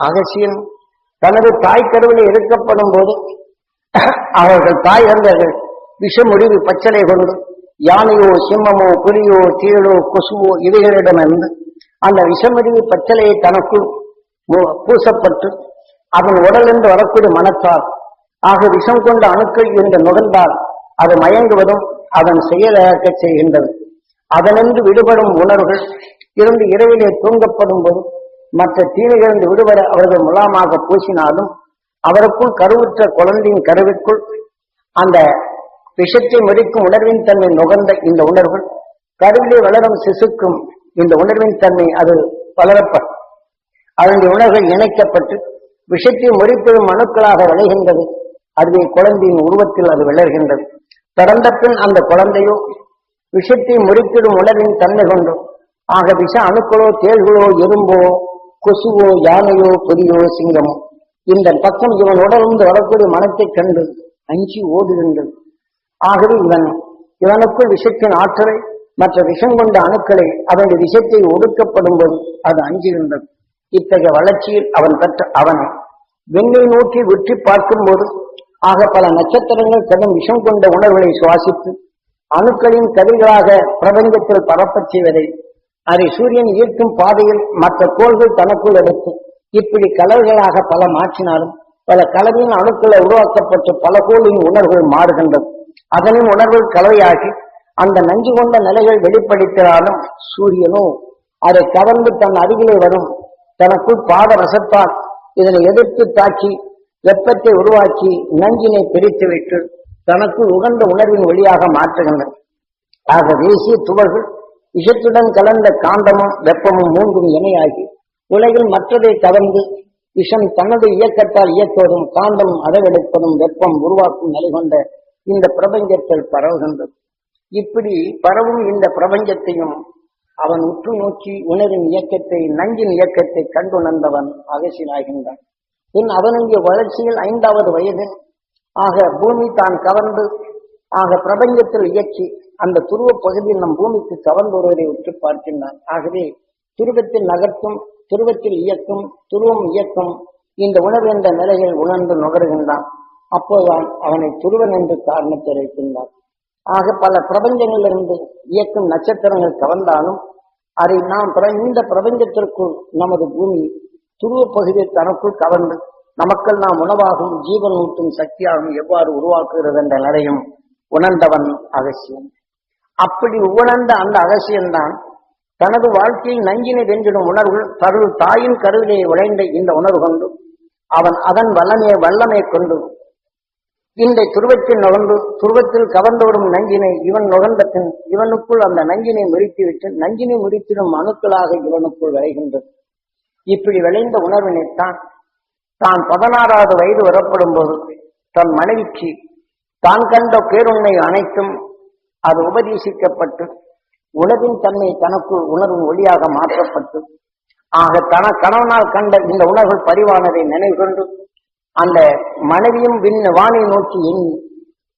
அகசியன் தனது தாய் கருவிலே இருக்கப்படும் போது அவர்கள் தாய் இறந்தர்கள் விஷமுடிவு பச்சலை கொண்டு யானையோ சிம்மமோ புலியோ தீழோ கொசுவோ இவைகளிடமிருந்து அந்த விஷமுடிவு பச்சலையை தனக்குள் பூசப்பட்டு அதன் உடலிருந்து வரக்கூடிய மனத்தால் ஆக விஷம் கொண்ட அணுக்கள் இந்த நுகர்ந்தால் அது மயங்குவதும் அதன் செயலாக்க செய்கின்றது. அதனின்று விடுபடும் உணர்வுகள் இருந்து இரவிலே தூங்கப்படும் போது மற்ற தீமைகளிலிருந்து விடுபட அவர்கள் முலாமாக பூசினாலும் அவருக்குள் கருவுற்ற குழந்தையின் கருவிற்குள் அந்த விஷத்தை மறிக்கும் உணர்வின் தன்மை நுகர்ந்த இந்த உணர்வுகள் கருவிலே வளரும் சிசுக்கும் இந்த உணர்வின் தன்மை அது வளரப்படும். அதனுடைய உணர்வுகள் இணைக்கப்பட்டு விஷத்தை முறிப்பெறும் அணுக்களாக விளைகின்றது. அதுவே குழந்தையின் உருவத்தில் அது விளர்கின்றது. பிறந்த பின் அந்த குழந்தையோ விஷத்தை முறித்திடும் உணர்வின் தன்மை கொண்டோ ஆக விஷ அணுக்களோ தேள்களோ எறும்போ கொசுவோ யானையோ பொதியோ சிங்கமோ. இந்த பக்கம் இவன் உடலிருந்து வரக்கூடிய மனத்தைக் கண்டு அஞ்சி ஓடுகின்றது ஆகவே இவன் இவனுக்குள் விஷத்தின் ஆற்றலை மற்ற விஷம் கொண்ட அணுக்களை அவனுடைய விஷத்தை ஒடுக்கப்படும் போது அது அஞ்சுகின்றது இத்தகைய வளர்ச்சியில் அவன் பெற்ற அவனை வெண்ணை நோக்கி உற்றி பார்க்கும்போது ஆக பல நட்சத்திரங்கள் கடும் விஷம் கொண்ட உணர்வுகளை சுவாசித்து அணுக்களின் கதிர்களாக பிரபஞ்சத்தில் பரப்பச் செய்வதை அதை சூரியன் ஈர்க்கும் பாதையில் மற்ற கோள்கள் தனக்குள் எடுத்து இப்படி கலர்களாக பல மாற்றினாலும் பல கலவையின் அணுக்களை உருவாக்கப்பட்டு பல கோளின் உணர்வுகள் மாறுகின்றது அதனின் உணர்வுகள் கலவையாகி அந்த நஞ்சு கொண்ட நிலைகள் வெளிப்படுத்தினாலும் சூரியனோ அதை கவர்ந்து தன் அருகிலே வரும் தனக்குள் பாத ரசத்தால் இதனை எதிர்த்து தாக்கி வெப்பத்தை உருவாக்கி நஞ்சினை பிரித்துவிட்டு தனக்குள் உகந்த உணர்வின் வழியாக மாற்றுகின்றன. ஆக தேசிய துவர்கள் விஷத்துடன் கலந்த காந்தமும் வெப்பமும் மூன்றும் இணையாகி உலகில் மற்றதை கவர்ந்து விஷம் தனது இயக்கத்தால் இயக்குவதும் காந்தம் அளவெடுப்பதும் வெப்பம் உருவாக்கும் நிலை கொண்ட இந்த பிரபஞ்சத்தில் பரவுகின்றது. இப்படி பரவும் இந்த பிரபஞ்சத்தையும் அவன் உற்று நோக்கி உணரின் இயக்கத்தை நஞ்சின் இயக்கத்தை கண்டுணர்ந்தவன் அகசினாகின்றான் பின் அவனுடைய வளர்ச்சியில் ஐந்தாவது வயது. ஆக பூமி தான் கவர்ந்து ஆக பிரபஞ்சத்தில் இயக்கி அந்த துருவ பகுதியில் நம் பூமிக்கு கவர்ந்து வருவதை உற்று பார்க்கின்றான். ஆகவே துருவத்தில் நகர்த்தும் துருவத்தில் இயக்கும் துருவம் இயக்கும் இந்த உணர்வு என்ற நிலையில் உணர்ந்து நுகர்கின்றான். அப்போதுதான் அவனை துருவன் என்று காரணம் வைக்கின்றான் ஆக பல பிரபஞ்சங்களிலிருந்து இயக்கும் நட்சத்திரங்கள் கவர்ந்தாலும் அதை நாம் பிற- இந்த பிரபஞ்சத்திற்குள் நமது பூமி துருவ பகுதியை தனக்குள் கவர்ந்து நமக்கள் நாம் உணவாகும் ஜீவன் ஊட்டும் சக்தியாகவும் எவ்வாறு உருவாக்குகிறது என்ற நிலையும் உணர்ந்தவன் அவசியம். அப்படி உணர்ந்த அந்த அகசியம்தான் தனது வாழ்க்கையில் நஞ்சினை வென்றிடும் உணர்வுகள் தனது தாயின் கருவிலே உழைந்த இந்த உணர்வு கொண்டு அவன் அதன் வல்லமையை வல்லமை கொண்டு இந்த துருவத்தில் நுகர்ந்து துருவத்தில் கவர்ந்து வரும் நஞ்சினை இவன் நுகர்ந்த பின் இவனுக்குள் அந்த நஞ்சினை முறித்துவிட்டு நஞ்சினை முறித்திடும் அணுக்களாக இவனுக்குள் விளைகின்றது. இப்படி விளைந்த உணர்வினைத்தான் தான் பதினாறாவது வயது வரப்படும் போது தன் மனைவிக்கு தான் கண்ட பேருண்மை அனைத்தும் அது உபதேசிக்கப்பட்டு உணவின் தன்மை தனக்குள் உணர்வு ஒளியாக மாற்றப்பட்டு ஆக தன கணவனால் கண்ட இந்த உணர்வு பரிவானதை நினைவு கொண்டு அந்த மனைவியும் விண் வானை நோக்கி எண்ணி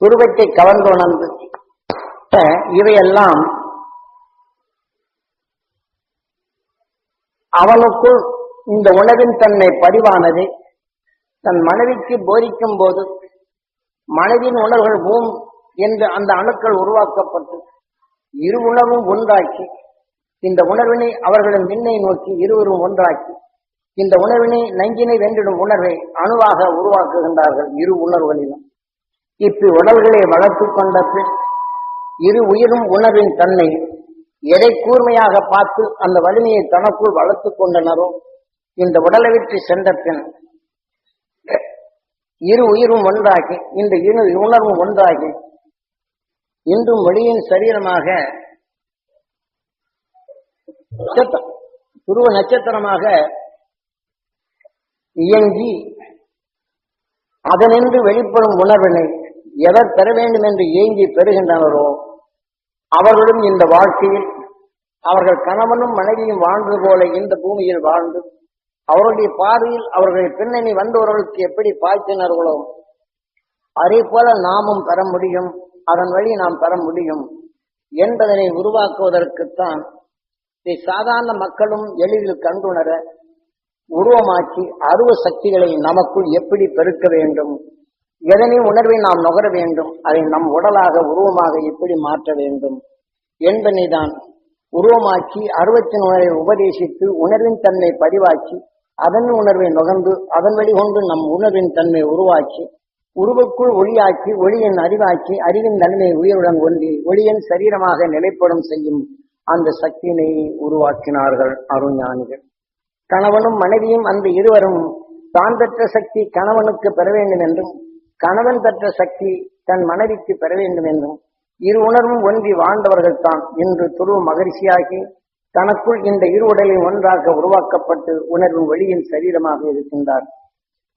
துருவத்தை கவர்ந்து உணர்ந்து இவையெல்லாம் அவனுக்குள் இந்த உணவின் தன்மை பதிவானது தன் மனைவிக்கு போதிக்கும் போது மனைவியின் உணர்வுகள் பூம் என்று அந்த அணுக்கள் உருவாக்கப்பட்டு இரு உணர்வும் ஒன்றாக்கி இந்த உணர்வினை அவர்களின் விண்ணை நோக்கி இருவரும் ஒன்றாக்கி இந்த உணர்வினை நஞ்சினை வென்றிடும் உணர்வை அணுவாக உருவாக்குகின்றார்கள் இரு உணர்வுகளிலும். இப்பி உடல்களை வளர்த்துக் கொண்ட பின் இரு உயிரும் உணர்வின் தன்னை எதை கூர்மையாக பார்த்து அந்த வலிமையை தனக்குள் வளர்த்துக் கொண்டனரோ இந்த உடலை விட்டு சென்ற பின் இரு உயிரும் ஒன்றாகி இந்த இரு உணர்வும் ஒன்றாகி இன்றும் வழியின் சரீரமாக நட்சத்திரம், துருவ நட்சத்திரமாக இயங்கி அதனின்று வெளிப்படும் உணர்வினை எவர் பெற வேண்டும் என்று ஏங்கி பெறுகின்றனரோ அவர்களும் இந்த வாழ்க்கையில் அவர்கள் கணவனும் மனைவியும் வாழ்ந்தது போல இந்த பூமியில் வாழ்ந்து அவருடைய பார்வையில் அவர்களை பின்னணி வந்தவர்களுக்கு எப்படி பாய்ச்சினார்களோ அதே போல நாமும் பெற முடியும். அதன் வழி நாம் பெற முடியும் என்பதனை உருவாக்குவதற்குத்தான் இதை சாதாரண மக்களும் எளிதில் கண்டுணர உருவமாக்கி அருவ சக்திகளை நமக்குள் எப்படி பெருக்க வேண்டும் எதனை உணர்வை நாம் நுகர வேண்டும் அதை நம் உடலாக உருவமாக எப்படி மாற்ற வேண்டும் என்பனை தான் உருவமாக்கி அருவத்தின் உணர்வை உபதேசித்து உணர்வின் தன்மை பதிவாக்கி அதன் உணர்வை நுகர்ந்து அதன் வழிகொண்டு நம் உணர்வின் தன்மை உருவாக்கி உருவுக்குள் ஒளியாக்கி ஒளியின் அறிவாக்கி அறிவின் தன்மை உயிருடன் ஒன்றி ஒளியின் சரீரமாக நிலைப்படும் செய்யும் அந்த சக்தியினை உருவாக்கினார்கள் அருஞானிகள். கணவனும் மனைவியும் அந்த இருவரும் தான் பெற்ற சக்தி கணவனுக்கு பெற வேண்டும் என்றும் கணவன் பெற்ற சக்தி தன் மனைவிக்கு பெற வேண்டும் என்றும் இரு உணர்வும் ஒன்றி வாழ்ந்தவர்கள் தான் இன்று துருவ மகிழ்ச்சியாகி தனக்குள் இந்த இரு உடலில் ஒன்றாக உருவாக்கப்பட்டு உணர்வும் வெளியின் சரீரமாக இருக்கின்றார்.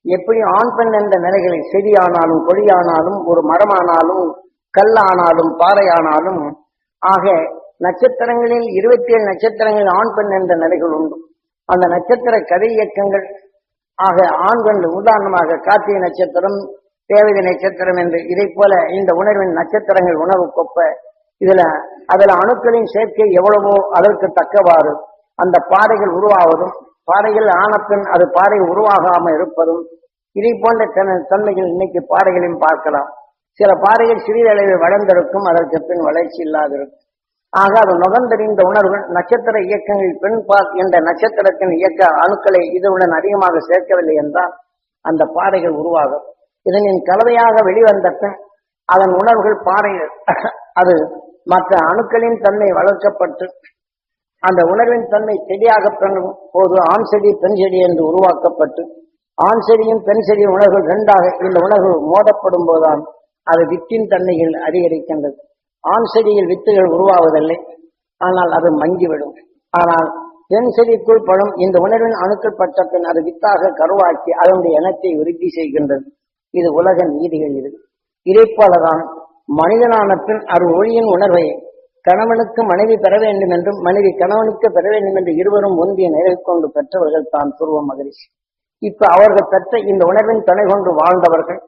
எப்படி ஆண் பெண் என்ற நிலைகளில் செடியானாலும் கொடியானாலும் ஒரு மரமானாலும் கல்லானாலும் பாறையானாலும் ஆக நட்சத்திரங்களில் இருபத்தி ஏழு நட்சத்திரங்கள் ஆண் பெண் என்ற நிலைகள் உண்டு. அந்த நட்சத்திர கதை இயக்கங்கள் ஆக ஆண்கள் உதாரணமாக கார்த்திகை நட்சத்திரம் தேவதை நட்சத்திரம் என்று இதை போல இந்த உணர்வின் நட்சத்திரங்கள் உணர்வு கொப்ப. இதுல அதுல அணுக்களின் சேர்க்கை எவ்வளவோ அதற்கு தக்கவாறு அந்த பாறைகள் உருவாவதும் பாறைகள் ஆனப்பின் அது பாறை உருவாகாம இருப்பதும் இதை போன்ற தன்மைகள் இன்னைக்கு பாறைகளையும் பார்க்கலாம். சில பாறைகள் சிறிதளவில் வளர்ந்திருக்கும் அதற்கு பின் வளர்ச்சி இல்லாதிருக்கும். ஆக அது நுகர்ந்தறிந்த உணர்வுகள் நட்சத்திர இயக்கங்கள் பெண்பால் என்ற நட்சத்திரத்தின் இயக்க அணுக்களை இதனுடன் அதிகமாக சேர்க்கவில்லை என்றால் அந்த பாறைகள் உருவாகும். இதனின் கலவையாக வெளிவந்த பின் அதன் உணர்வுகள் பாறை அது மற்ற அணுக்களின் தன்மை வளர்க்கப்பட்டு அந்த உணர்வின் தன்மை செடியாக போது ஆண் செடி பெண் செடி என்று உருவாக்கப்பட்டு ஆண் செடியும் பெண் செடியும் உணர்வுகள் இரண்டாக இந்த உணர்வு மோதப்படும் போதுதான் அது வித்தின் தன்மைகள் அதிகரிக்கின்றது. ஆண் செடியில் வித்துகள் உருவாவதில்லை. ஆனால் அது மங்கிவிடும். ஆனால் பெண் செடிக்குள் படும் இந்த உணர்வின் அணுக்கள் பட்ட பின் அது வித்தாக கருவாக்கி அதனுடைய இனத்தை விருத்தி செய்கின்றது. இது உலக நீதிகள் இது. இதைப்போலதான் மனிதனான பின் அது ஒளியின் உணர்வை கணவனுக்கு மனைவி பெற வேண்டும் என்றும் மனைவி கணவனுக்கு பெற வேண்டும் என்று இருவரும் ஒன்றிய நிலை கொண்டு பெற்றவர்கள் தான் துருவ மகரிஷி. இப்ப அவர்கள் பெற்ற இந்த உணர்வின் துணை கொண்டு வாழ்ந்தவர்கள்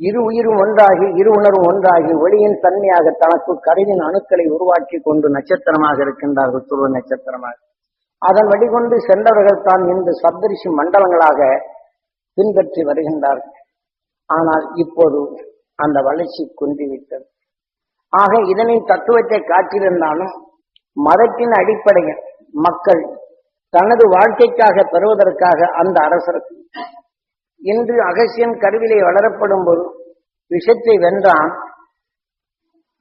இரு உயிரும் ஒன்றாகி இரு உணர்வும் ஒன்றாகி ஒளியின் தன்மையாக தனக்கு கருவின் அணுக்களை உருவாக்கி கொண்டு நட்சத்திரமாக இருக்கின்றார்கள் துருவ நட்சத்திரமாக. அதன் வழிகொண்டு சென்றவர்கள் தான் இந்த சப்தரிஷி மண்டலங்களாக பின்பற்றி வருகின்றார்கள். ஆனால் இப்போது அந்த வளர்ச்சி குன்றிவிட்டது. ஆக இதனின் தத்துவத்தை காட்டியிருந்தாலும் மதத்தின் அடிப்படையில் மக்கள் தனது வாழ்க்கைக்காக பெறுவதற்காக அந்த அரசருக்கு இன்று அகசியன் கருவிலை வளரப்படும் போது விஷத்தை வென்றான்.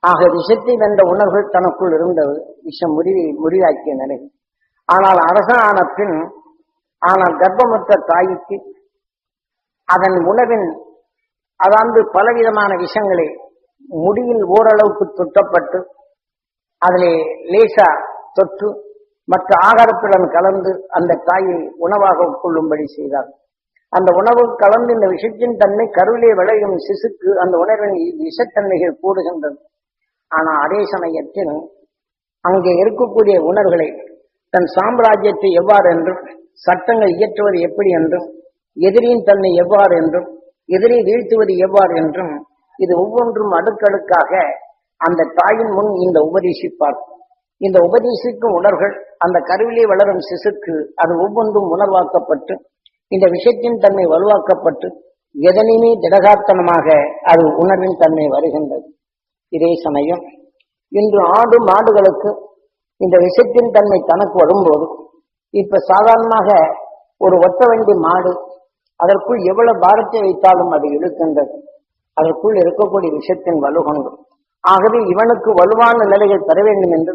ஆக விஷத்தை வென்ற உணர்வுகள் தனக்குள் இருந்தது. விஷம் முறிவை முறிவாக்கிய நிலை. ஆனால் அரசனான பின் ஆனால் கர்ப்பமுற்ற தாய்க்கு அதன் உணவின் அதாவது பலவிதமான விஷங்களை முடியில் ஓரளவுக்கு தொட்டப்பட்டு அதிலே லேசா தொற்று மற்ற ஆகாரத்துடன் கலந்து அந்த தாயை உணவாக உட்கொள்ளும்படி செய்தார். அந்த உணவு கலந்து இந்த விஷத்தின் தன்மை கருவிலே விளையும் சிசுக்கு அந்த உணர்வின் விஷத்தன்மைகள் கூடுகின்றது. ஆனால் அதே சமயத்தில் அங்கே இருக்கக்கூடிய உணர்வுகளை தன் சாம்ராஜ்யத்தை எவ்வாறு என்றும் சட்டங்கள் இயற்றுவது எப்படி என்றும் எதிரியின் தன்மை எவ்வாறு என்றும் எதிரை வீழ்த்துவது எவ்வாறு என்றும் இது ஒவ்வொன்றும் அடுக்கடுக்காக அந்த தாயின் முன் இந்த உபதேசிப்பார். இந்த உபதேசிக்கும் உணர்வுகள் அந்த கருவிலே வளரும் சிசுக்கு அது ஒவ்வொன்றும் உணர்வாக்கப்பட்டு இந்த விஷயத்தின் தன்மை வலுவாக்கப்பட்டு எதனையுமே திடகாத்தனமாக அது உணர்வின் தன்மை வருகின்றது. இதே சமயம் இன்று ஆடு மாடுகளுக்கு இந்த விஷத்தின் தன்மை தனக்கு வரும்போது இப்ப சாதாரணமாக ஒரு ஒத்த வண்டி மாடு அதற்குள் எவ்வளவு பாரத்தை வைத்தாலும் அது இழுக்கின்றது. அதற்குள் இருக்கக்கூடிய விஷயத்தின் வலுகொண்டு ஆகவே இவனுக்கு வலுவான நிலைகள் தர வேண்டும் என்று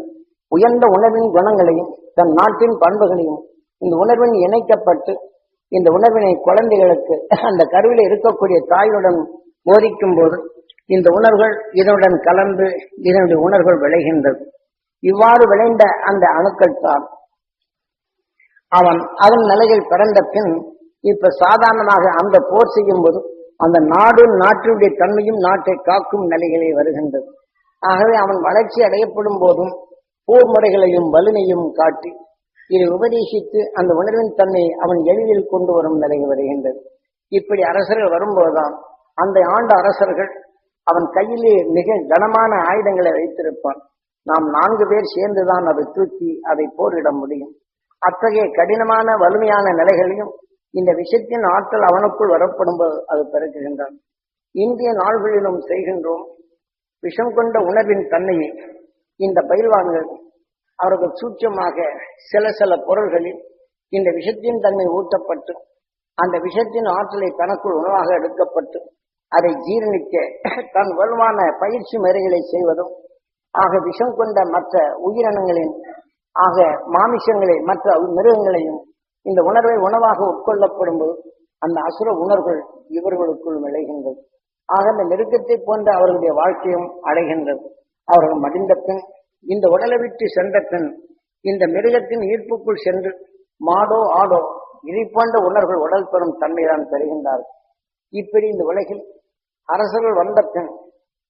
உயர்ந்த உணர்வின் குணங்களையும் தன் நாட்டின் பண்புகளையும் இந்த உணர்வின் இணைக்கப்பட்டு இந்த உணர்வினை குழந்தைகளுக்கு அந்த கருவில இருக்கக்கூடிய தாயுடன் போதிக்கும் போது இந்த உணர்வுகள் இதனுடன் கலந்து இதனுடைய உணர்வுகள் விளைகின்றது. இவ்வாறு விளைந்த அந்த அணுக்கள் தான் அவன் அதன் நிலையில் பிறந்த பின் இப்ப சாதாரணமாக அந்த போர் செய்யும் போது அந்த நாடும் நாட்டினுடைய தன்மையும் நாட்டை காக்கும் நிலைகளே வருகின்றது. ஆகவே அவன் வளர்ச்சி அடையப்படும் போதும் போர் முறைகளையும் வலிமையும் காட்டி இதை உபதேசித்து அந்த உணர்வின் தன்மையை அவன் எளிதில் கொண்டு வரும் நிலை வருகின்றது. இப்படி அரசர்கள் வரும்போதுதான் அந்த ஆண்ட அரசர்கள் அவன் கையிலே மிக கனமான ஆயுதங்களை வைத்திருப்பான். நாம் நான்கு பேர் சேர்ந்துதான் அதை தூக்கி அதை போரிட முடியும். அத்தகைய கடினமான வலிமையான நிலைகளையும் இந்த விஷத்தின் ஆற்றல் அவனுக்குள் வரப்படும் அது பிறகுகின்றான் இந்திய நாள்களிலும் செய்கின்றோம். விஷம் கொண்ட உணர்வின் தன்மையை இந்த பயில்வான்கள் அவர்கள் சூட்சமாக சில சில பொருள்களில் இந்த விஷத்தின் தன்மை ஊட்டப்பட்டு அந்த விஷத்தின் ஆற்றலை தனக்குள் உணவாக எடுக்கப்பட்டு அதை ஜீரணிக்க தன் வலுவான பயிற்சி முறைகளை செய்வதும் ஆக விஷம் கொண்ட மற்ற உயிரினங்களின் ஆக மாமிசங்களை மற்ற மிருகங்களையும் இந்த உணர்வை உணவாக உட்கொள்ளப்படும் போது அந்த அசுர உணர்வுகள் இவர்களுக்குள் விளைகின்றது. ஆக அந்த நெருக்கத்தை போன்ற அவர்களுடைய வாழ்க்கையும் அடைகின்றது. அவர்கள் மடிந்த பின் இந்த உடலை விட்டு சென்ற பின் இந்த மிருகத்தின் ஈர்ப்புக்குள் சென்று மாடோ ஆடோ இதை போன்ற உணர்வுகள் உடல் பெறும் தன்மைதான் பெறுகின்றார்கள் இப்படி இந்த உலகில் அரசர்கள் வந்த பின்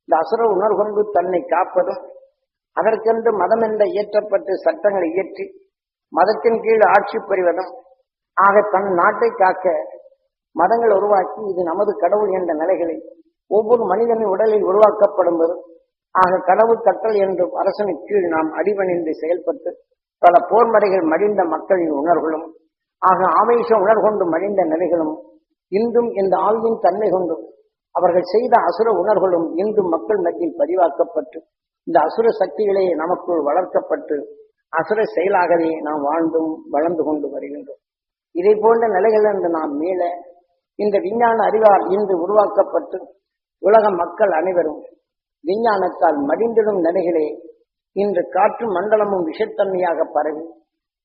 இந்த அசுர உணர்கொண்டு தன்னை காப்பதும் அதற்கென்று மதம் என்ற இயற்றப்பட்டு சட்டங்களை இயற்றி மதத்தின் கீழ் ஆட்சி புரிவதும் ஆக தன் நாட்டை காக்க மதங்கள் உருவாக்கி இது நமது கடவுள் என்ற நிலைகளை ஒவ்வொரு மனிதனின் உடலில் உருவாக்கப்படும்போது ஆக கடவுள் கட்டல் என்றும் அரசனுக்கு கீழ் நாம் அடிவணிந்து செயல்பட்டு பல போர்மடைகள் மடிந்த மக்களின் உணர்வுகளும் ஆக ஆவேச உணர்கொண்டு மடிந்த நிலைகளும் இன்றும் இந்த ஆழ்வின் தன்மை கொண்டும் அவர்கள் செய்த அசுர உணர்வுகளும் இன்றும் மக்கள் மத்தியில் பதிவாக்கப்பட்டு இந்த அசுர சக்திகளே நமக்குள் வளர்க்கப்பட்டு அசுர செயலாகவே நாம் வாழ்ந்தும் வளர்ந்து கொண்டு வருகின்றோம். இதை போன்ற நிலைகளிலிருந்து நாம் மீள இந்த விஞ்ஞான அறிவால் இன்று உருவாக்கப்பட்டு உலக மக்கள் அனைவரும் விஞ்ஞானத்தால் மடிந்திடும் நிலைகளே இன்று காற்று மண்டலமும் விஷத்தன்மையாக பரவி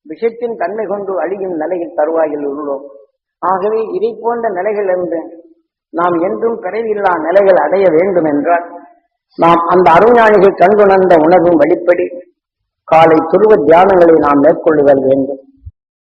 விஷத்தின் தன்மை கொண்டு அழியும் நிலையில் தருவாயில் உள்ளோம். ஆகவே இதை போன்ற நிலைகளிலிருந்து நாம் என்றும் பிறவில்லா நிலைகள் அடைய வேண்டும் என்றால் நாம் அந்த அருஞானிகள் கண்டுணர்ந்த உணர்வும் வழிப்படி காலை துருவ தியானங்களை நாம் மேற்கொள்ளுதல் வேண்டும்.